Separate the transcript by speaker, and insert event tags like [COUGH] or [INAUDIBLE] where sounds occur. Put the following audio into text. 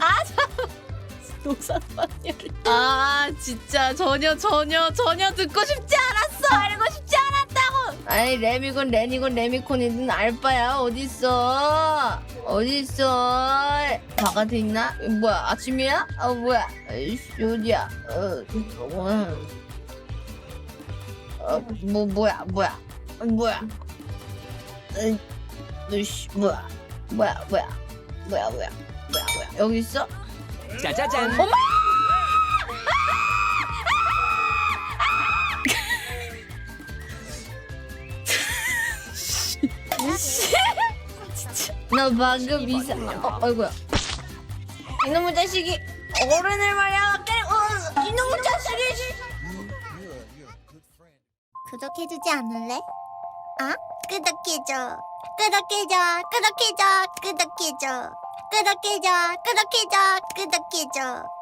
Speaker 1: 아. [LAUGHS] 아 진짜 전혀 전혀 전혀 듣고 싶지 않았어. 알고 싶지 않았다고. 아니 레미곤 레니곤 레미콘이든 알바야 어딨어? 어딨어? 바깥에 있나? 뭐야 아침이야? 아 뭐야? 에이씨 어디야? 어, 어, 어, 뭐 뭐야 뭐야 어, 뭐야? 으, 으이씨 뭐야? 뭐야 뭐야 뭐야 뭐야 뭐야 뭐야 여기 있어?
Speaker 2: 짜자잔.
Speaker 1: 엄마! 씨. 나 방금 이사 어 아이고야 이놈의 자식이 어른을 말이야 때리고 이놈의 자식이
Speaker 3: 구독해주지 않을래? 아? 구독해줘. 구독해줘. 구독해줘. 구독해줘. 구독해줘. 구독해줘. 구독해줘.